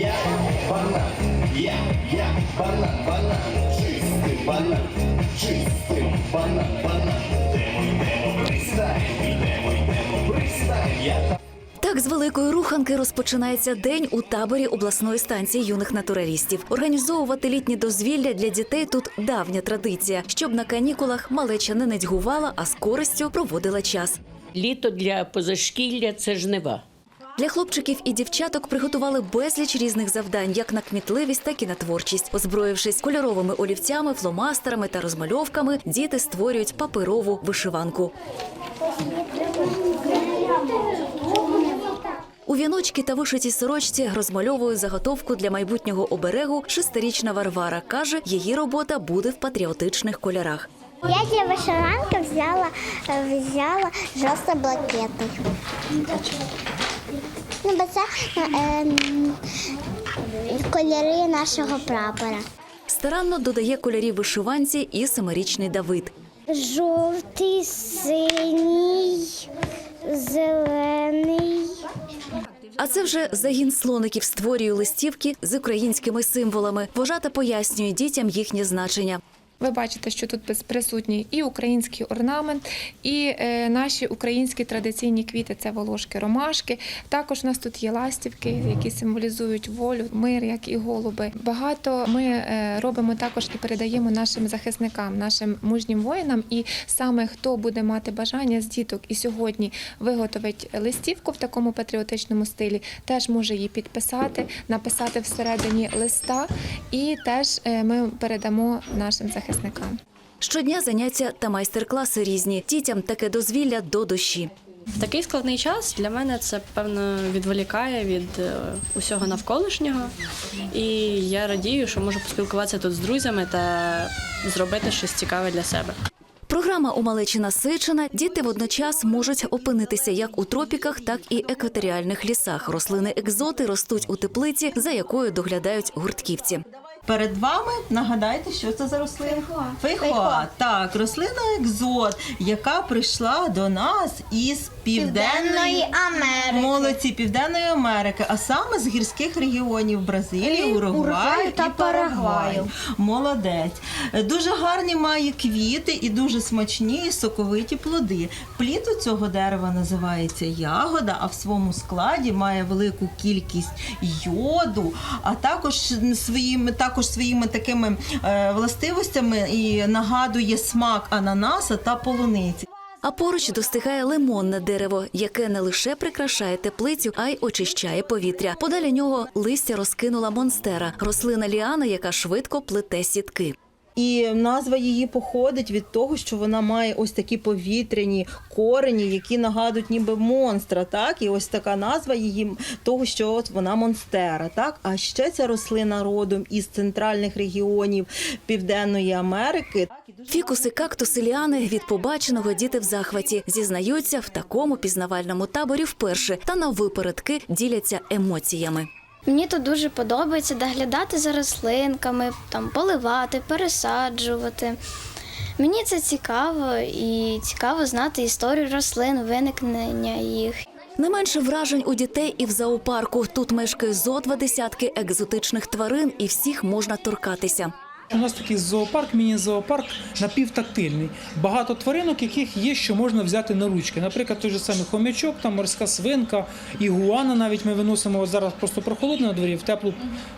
я банан, я, я банан, банан, чистий банан, чистий банан, банан. Так з великої руханки розпочинається день у таборі обласної станції юних натуралістів. Організовувати літні дозвілля для дітей тут давня традиція, щоб на канікулах малеча не нудьгувала, а з користю проводила час. Літо для позашкілля це жнива. Для хлопчиків і дівчаток приготували безліч різних завдань, як на кмітливість, так і на творчість. Озброївшись кольоровими олівцями, фломастерами та розмальовками, діти створюють паперову вишиванку. У віночки та вишитій сорочці розмальовує заготовку для майбутнього оберегу шестирічна Варвара. Каже, її робота буде в патріотичних кольорах. Я для вишиванки взяла, взяла жовто-блакитний. Ну, бо це е, кольори нашого прапора. Старанно додає кольорів вишиванці і семирічний Давид. Жовтий, синій, зелений. А це вже загін слоників створює листівки з українськими символами. Вожата пояснює дітям їхнє значення. Ви бачите, що тут прис- присутній і український орнамент, і е, наші українські традиційні квіти це волошки, ромашки. Також у нас тут є ластівки, які символізують волю, мир, як і голуби. Багато ми е, робимо також і передаємо нашим захисникам, нашим мужнім воїнам. І саме хто буде мати бажання з діток і сьогодні виготовить листівку в такому патріотичному стилі, теж може її підписати, написати всередині листа, і теж е, ми передамо нашим захисникам. Щодня заняття та майстер-класи різні. Дітям таке дозвілля до душі. В такий складний час для мене це певно відволікає від е, усього навколишнього. І я радію, що можу поспілкуватися тут з друзями та зробити щось цікаве для себе. Програма у малечі насичена. Діти водночас можуть опинитися як у тропіках, так і екваторіальних лісах. Рослини екзоти ростуть у теплиці, за якою доглядають гуртківці. Перед вами нагадайте, що це за рослина? Фейхоа. Так, рослина екзот, яка прийшла до нас із південної Америки. молодці Південної Америки, а саме з гірських регіонів Бразилії, Уругваю та Парагваю. Молодець. Дуже гарні має квіти і дуже смачні і соковиті плоди. Плід у цього дерева називається ягода, а в своєму складі має велику кількість йоду, а також своїми також своїми такими е, властивостями і нагадує смак ананаса та полуниці. А поруч достигає лимонне дерево, яке не лише прикрашає теплицю, а й очищає повітря. Подалі нього листя розкинула монстера, рослина ліана, яка швидко плете сітки. І назва її походить від того, що вона має ось такі повітряні корені, які нагадують ніби монстра. Так, і ось така назва її того, що от вона монстера. Так, а ще ця рослина родом із центральних регіонів Південної Америки. Фікуси, кактуси, ліани від побаченого діти в захваті зізнаються в такому пізнавальному таборі вперше та на випередки діляться емоціями. Мені тут дуже подобається доглядати за рослинками, там поливати, пересаджувати. Мені це цікаво і цікаво знати історію рослин, виникнення їх. Не менше вражень у дітей і в зоопарку. Тут мешкає зо два десятки екзотичних тварин, і всіх можна торкатися. У нас такий зоопарк, міні-зоопарк напівтактильний. Багато тваринок, яких є, що можна взяти на ручки. Наприклад, той же самий хомячок, там морська свинка, ігуана навіть ми виносимо зараз просто прохолодно на дворі, в теплу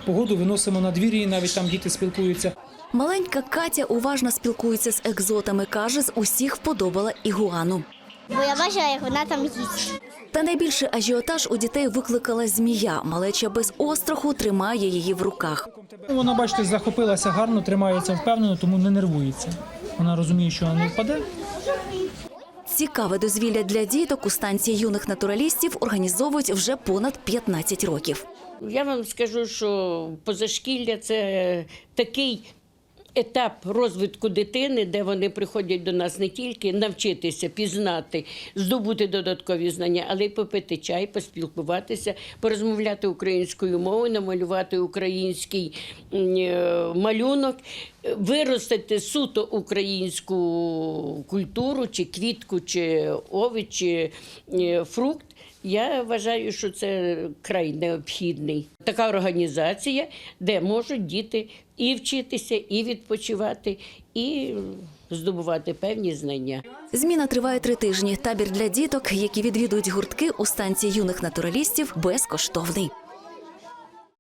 погоду виносимо на двір'ї, і навіть там діти спілкуються. Маленька Катя уважно спілкується з екзотами. каже, з усіх вподобала ігуану. Бо я бачила, як вона там їсть. Та найбільший ажіотаж у дітей викликала змія. Малеча без остраху тримає її в руках. Ну, Вона, бачите, захопилася гарно, тримається впевнено, тому не нервується. Вона розуміє, що вона не впаде. Цікаве дозвілля для діток у станції юних натуралістів організовують вже понад 15 років. Я вам скажу, що позашкілля це такий етап розвитку дитини, де вони приходять до нас не тільки навчитися, пізнати, здобути додаткові знання, але й попити чай, поспілкуватися, порозмовляти українською мовою, намалювати український е, малюнок, виростити суто українську культуру, чи квітку, чи овіч, чи е, фрукт. Я вважаю, що це край необхідний. Така організація, де можуть діти і вчитися, і відпочивати, і здобувати певні знання. Зміна триває три тижні. Табір для діток, які відвідують гуртки у станції юних натуралістів, безкоштовний.